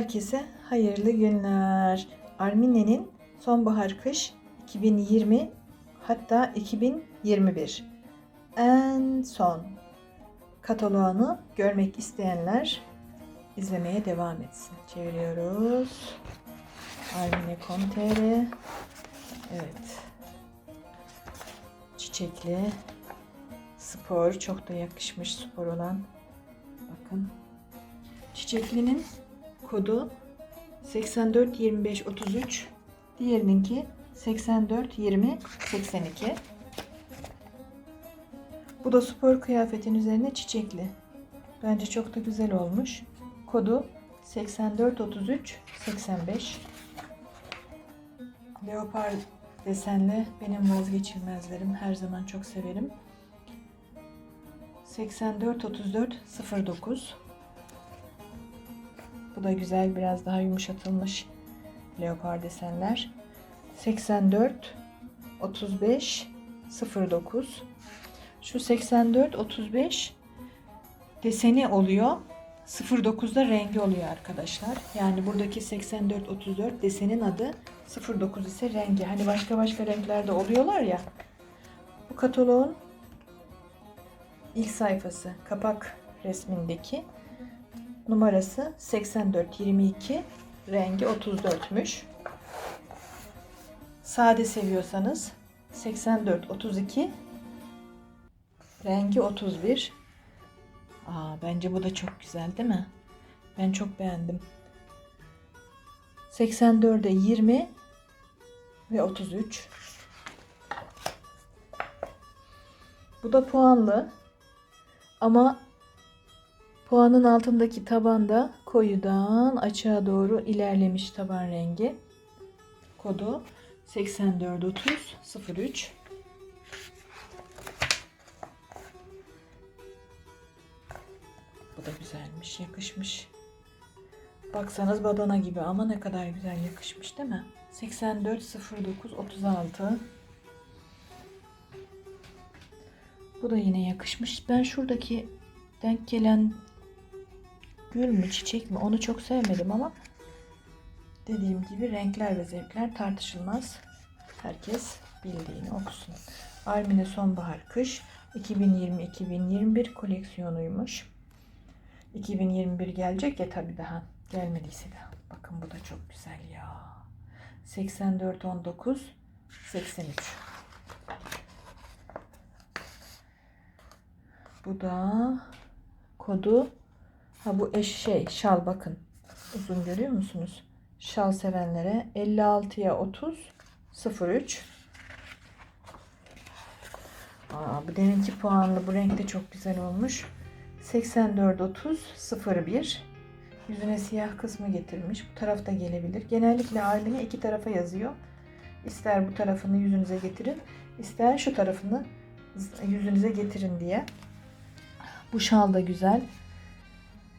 Herkese hayırlı günler. Armine'nin sonbahar kış 2020 hatta 2021 en son kataloğunu görmek isteyenler izlemeye devam etsin. Çeviriyoruz. Armine.com.tr Evet. Çiçekli spor çok da yakışmış spor olan. Bakın. Çiçeklinin kodu 842533 diğerininki 842082 bu da spor kıyafetin üzerine çiçekli. Bence çok da güzel olmuş. Kodu 843385 leopar desenli benim vazgeçilmezlerim. Her zaman çok severim. 843409 bu da güzel biraz daha yumuşatılmış leopar desenler. 84 35 09 Şu 84 35 deseni oluyor. 09'da rengi oluyor arkadaşlar. Yani buradaki 84 34 desenin adı 09 ise rengi. Hani başka başka renklerde oluyorlar ya. Bu kataloğun ilk sayfası kapak resmindeki numarası 8422 rengi 34'müş. Sade seviyorsanız 84 32 rengi 31. Aa bence bu da çok güzel değil mi? Ben çok beğendim. 84'e 20 ve 33. Bu da puanlı. Ama Puanın altındaki tabanda koyudan açığa doğru ilerlemiş taban rengi. Kodu 843003. Bu da güzelmiş, yakışmış. Baksanız badana gibi ama ne kadar güzel yakışmış değil mi? 840936. Bu da yine yakışmış. Ben şuradaki denk gelen gül mü çiçek mi onu çok sevmedim ama dediğim gibi renkler ve zevkler tartışılmaz. Herkes bildiğini okusun. Armine Sonbahar Kış 2020-2021 koleksiyonuymuş. 2021 gelecek ya tabi daha gelmediyse de. Bakın bu da çok güzel ya. 84 19 83. Bu da kodu ha bu eş şey şal bakın. Uzun görüyor musunuz? Şal sevenlere 56'ya 30 03 Aa, bu deminki puanlı bu renk de çok güzel olmuş. 84 30 01 Yüzüne siyah kısmı getirmiş. Bu tarafta gelebilir. Genellikle Armine iki tarafa yazıyor. İster bu tarafını yüzünüze getirin, ister şu tarafını yüzünüze getirin diye. Bu şal da güzel.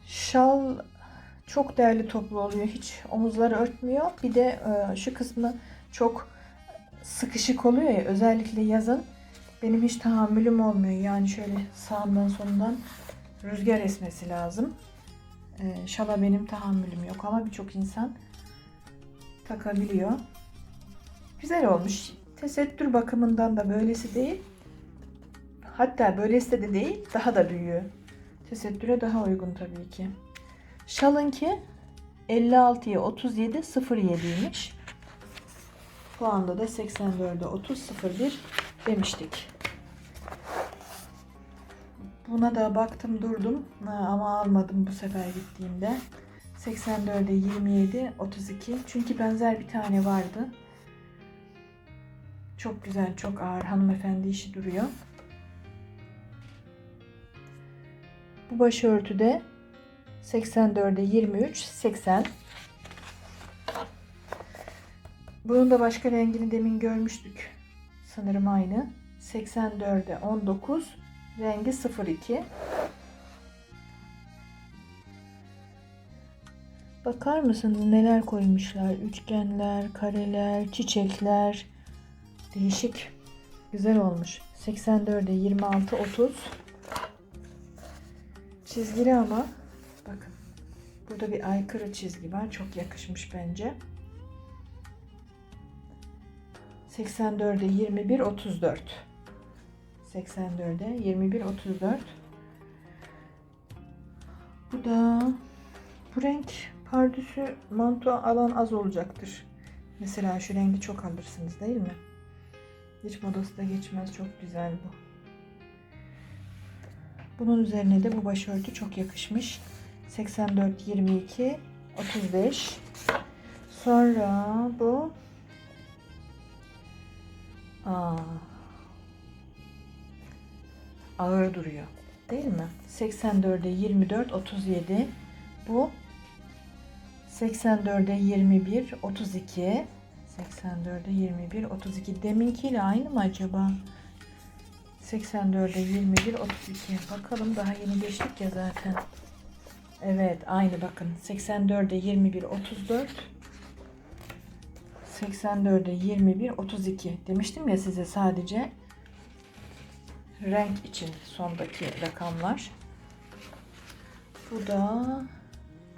Şal çok değerli toplu oluyor. Hiç omuzları örtmüyor. Bir de e, şu kısmı çok sıkışık oluyor ya. Özellikle yazın benim hiç tahammülüm olmuyor. Yani şöyle sağından solundan rüzgar esmesi lazım. E, şala benim tahammülüm yok ama birçok insan takabiliyor. Güzel olmuş. Tesettür bakımından da böylesi değil. Hatta böylesi de değil, daha da büyüğü. Tesettüre daha uygun tabii ki. Şalınki 56'ya 37 07'ymiş. Puanda da 84'e 30 01 demiştik. Buna da baktım durdum ama almadım bu sefer gittiğimde. 84'e 27 32 çünkü benzer bir tane vardı. Çok güzel, çok ağır hanımefendi işi duruyor. Bu başörtüde 84'e 23 80. Bunun da başka rengini demin görmüştük. Sanırım aynı. 84'e 19 rengi 02. Bakar mısınız neler koymuşlar? Üçgenler, kareler, çiçekler. Değişik. Güzel olmuş. 84'e 26 30. Çizgili ama bakın Burada bir aykırı çizgi var. Çok yakışmış bence. 84'e 21 34. 84'e 21 34. Bu da bu renk pardüsü manto alan az olacaktır. Mesela şu rengi çok alırsınız değil mi? Hiç modası da geçmez. Çok güzel bu. Bunun üzerine de bu başörtü çok yakışmış. 84 22 35. Sonra bu Aa, ağır duruyor. Değil mi? 84'e 24 37. Bu 84'e 21 32. 84'e 21 32. Deminkiyle aynı mı acaba? 84'e 21 32. Bakalım daha yeni geçtik ya zaten. Evet aynı bakın. 84'e 21 34. 84'e 21 32 demiştim ya size sadece renk için sondaki rakamlar. Bu da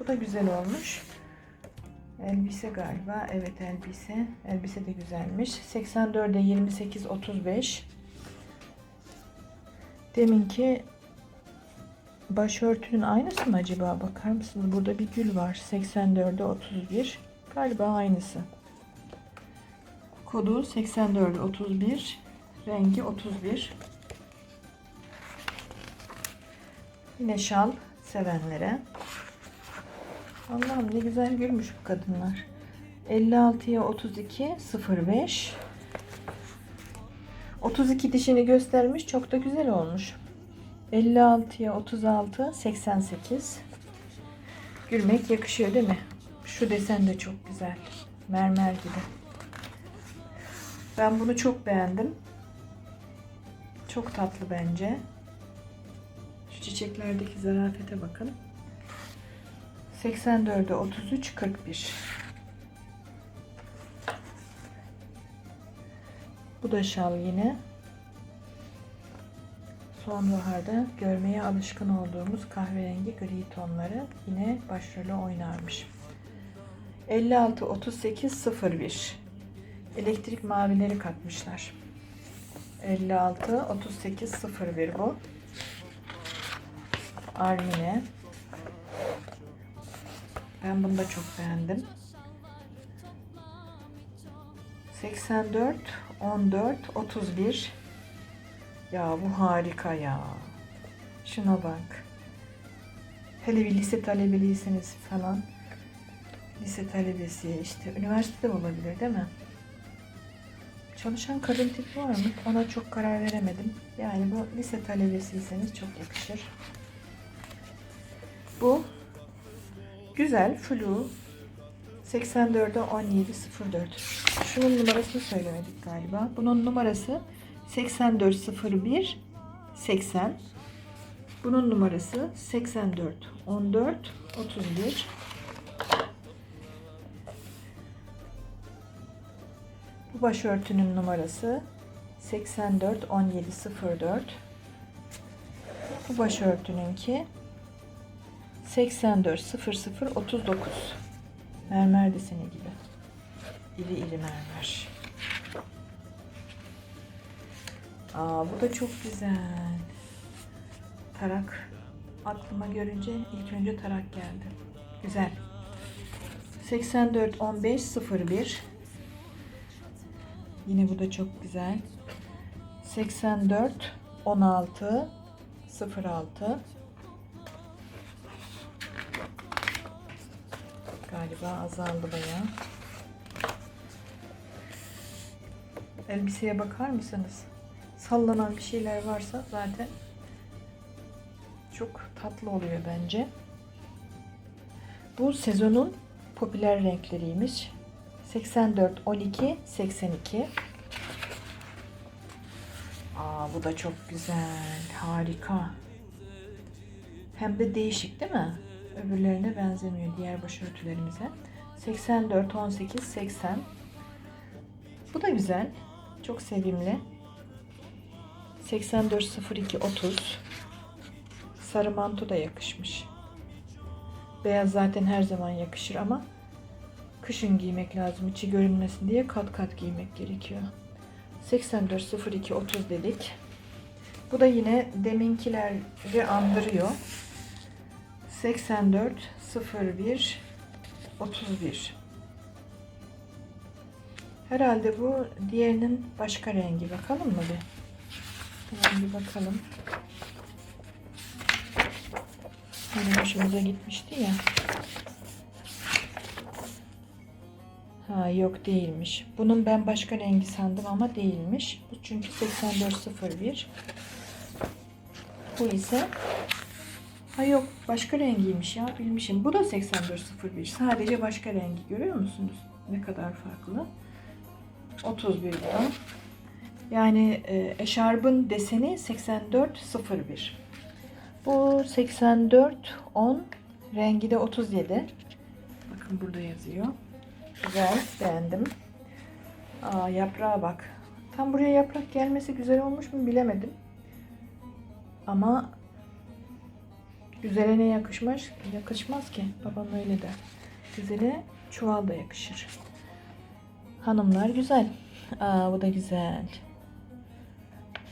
bu da güzel olmuş. Elbise galiba. Evet elbise. Elbise de güzelmiş. 84'e 28 35. Deminki başörtünün aynısı mı acaba? Bakar mısınız? Burada bir gül var. 84'e 31. Galiba aynısı. Kodu 84 31. Rengi 31. Yine şal sevenlere. Allah'ım ne güzel gülmüş bu kadınlar. 56'ya 32 05. 32 dişini göstermiş. Çok da güzel olmuş. 56'ya 36 88. Gülmek yakışıyor değil mi? Şu desen de çok güzel. Mermer gibi. Ben bunu çok beğendim. Çok tatlı bence. Şu çiçeklerdeki zarafete bakın. 84'e 33 41. şal yine. Sonbaharda görmeye alışkın olduğumuz kahverengi gri tonları yine başrolü oynarmış. 56 38 01 elektrik mavileri katmışlar. 56 38 01 bu. Armine. Ben bunu da çok beğendim. 84 14 31 Ya bu harika ya. Şuna bak. Hele bir lise talebeliyseniz falan. Lise talebesi işte üniversitede olabilir değil mi? Çalışan kadın tipi var mı? Ona çok karar veremedim. Yani bu lise talebesiyseniz çok yakışır. Bu güzel flu 84'e 1704. Şunun numarasını söylemedik galiba. Bunun numarası 8401 80. Bunun numarası 84 14 31. Bu başörtünün numarası 84 17 04. Bu başörtününki 84 00 39. Mermer deseni gibi. İri iri mermer. Aa bu da çok güzel. Tarak aklıma görünce ilk önce tarak geldi. Güzel. 84 15 01 Yine bu da çok güzel. 84 16 06 Galiba azaldı bayağı. Elbiseye bakar mısınız? Sallanan bir şeyler varsa zaten çok tatlı oluyor bence. Bu sezonun popüler renkleriymiş. 84 12 82 Aa bu da çok güzel. Harika. Hem de değişik değil mi? Öbürlerine benzemiyor diğer başörtülerimize. 84 18 80 Bu da güzel. Çok sevimli. 84 02 30 Sarı manto da yakışmış. Beyaz zaten her zaman yakışır ama kışın giymek lazım. içi görünmesin diye kat kat giymek gerekiyor. 8402 30 dedik. Bu da yine deminkileri andırıyor. 84 01 31 Herhalde bu diğerinin başka rengi. Bakalım mı bir? Hemen bir bakalım. Hani hoşumuza gitmişti ya. Ha yok değilmiş. Bunun ben başka rengi sandım ama değilmiş. Bu çünkü 8401. Bu ise Ha yok başka rengiymiş ya bilmişim. Bu da 8401. Sadece başka rengi görüyor musunuz? Ne kadar farklı. 31 bu da. Yani e, eşarbın deseni 8401. Bu 8410 rengi de 37. Bakın burada yazıyor. Güzel beğendim. Aa, yaprağa bak. Tam buraya yaprak gelmesi güzel olmuş mu bilemedim. Ama güzele ne yakışmaz, yakışmaz ki. Babam öyle der. Güzele çuval da yakışır. Hanımlar güzel. Aa bu da güzel.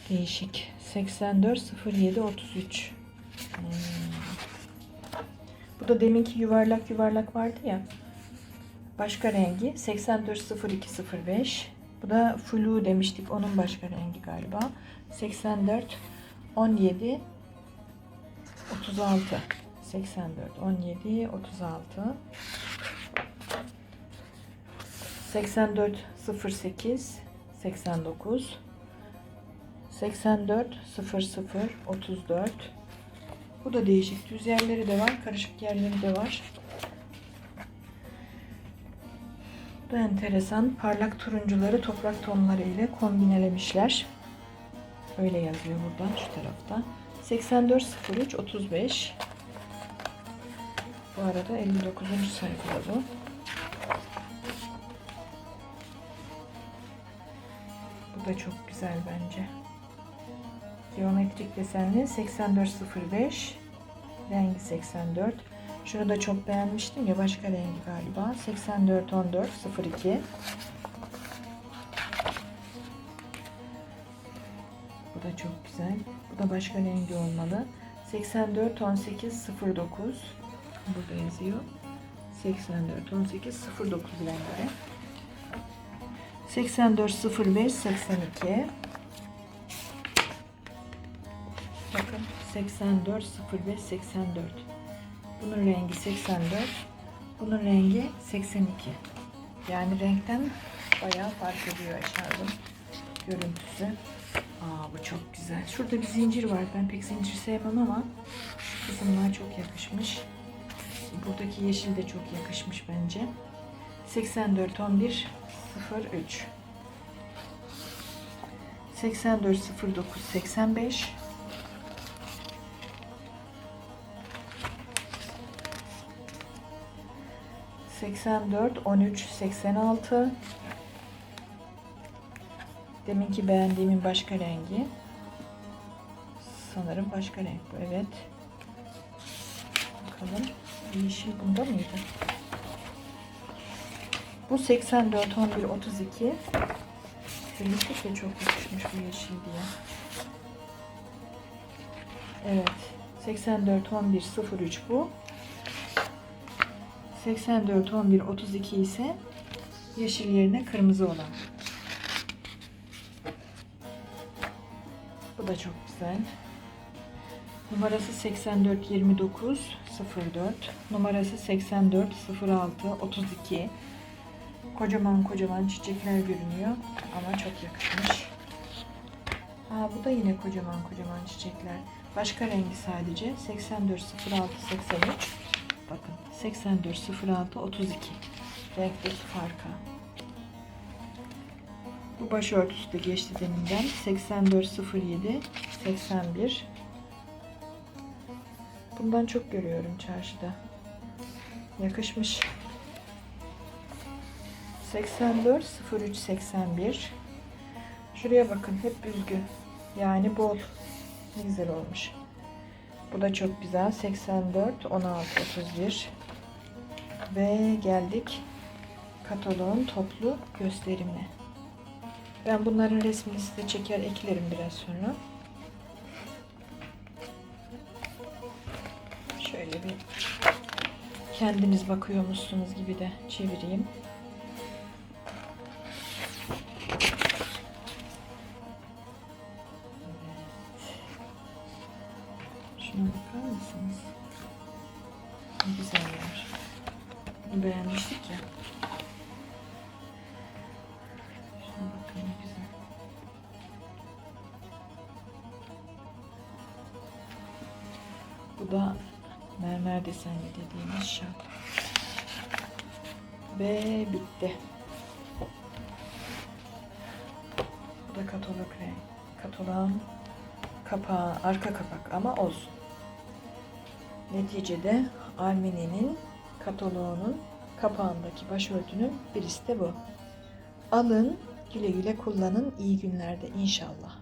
Değişik. 84 07 33. Hmm. Bu da deminki yuvarlak yuvarlak vardı ya. Başka rengi 84 02 05. Bu da flu demiştik. Onun başka rengi galiba. 84 17 36 84 17 36 84 08 89 84 00 34 Bu da değişik. Düz yerleri de var. Karışık yerleri de var. Bu da enteresan. Parlak turuncuları toprak tonları ile kombinelemişler. Öyle yazıyor buradan şu tarafta. 84 03 35 Bu arada 59. sayfada bu. Bu da çok güzel bence. Geometrik desenli 8405 rengi 84. Şunu da çok beğenmiştim ya başka rengi galiba. 8414 02 Da çok güzel. Bu da başka rengi olmalı. 84 18 09 Burada yazıyor. 84 18 09 rengi. 84 05 82 Bakın 84 05 84 Bunun rengi 84 Bunun rengi 82 Yani renkten bayağı fark ediyor eşarbın görüntüsü. Aa bu çok güzel. Şurada bir zincir var. Ben pek zincir sevmem ama kısımlar çok yakışmış. Buradaki yeşil de çok yakışmış bence. 84 11 03 84 09 85 84 13 86 Deminki beğendiğimin başka rengi. Sanırım başka renk bu. Evet. Bakalım. Yeşil bunda mıydı? Bu 84 11 32. Filiplik de çok yakışmış bu yeşil diye. Evet. 84 11 03 bu. 84 11 32 ise yeşil yerine kırmızı olan. Bu da çok güzel. Numarası 84 29 04. Numarası 84 06 32. Kocaman kocaman çiçekler görünüyor ama çok yakışmış. Aa, bu da yine kocaman kocaman çiçekler. Başka rengi sadece 84 06 83. Bakın 84 06 32. Renkteki farka. Bu başörtüsü de geçti deminden. 8407 81. Bundan çok görüyorum çarşıda. Yakışmış. 84 03 81. Şuraya bakın hep büzgü. Yani bol. Ne güzel olmuş. Bu da çok güzel. 84 16 31. Ve geldik kataloğun toplu gösterimine. Ben bunların resmini size çeker eklerim biraz sonra. Şöyle bir kendiniz bakıyormuşsunuz gibi de çevireyim. Şuna bakar mısınız? Güzeller. Beğenmiştik ya. Desenli dediğimiz şal. Ve bitti. Bu da katalog renk. Katalogun kapağı, arka kapak ama olsun. Neticede Armeni'nin kataloğunun kapağındaki başörtünün birisi de bu. Alın, güle güle kullanın, iyi günlerde inşallah.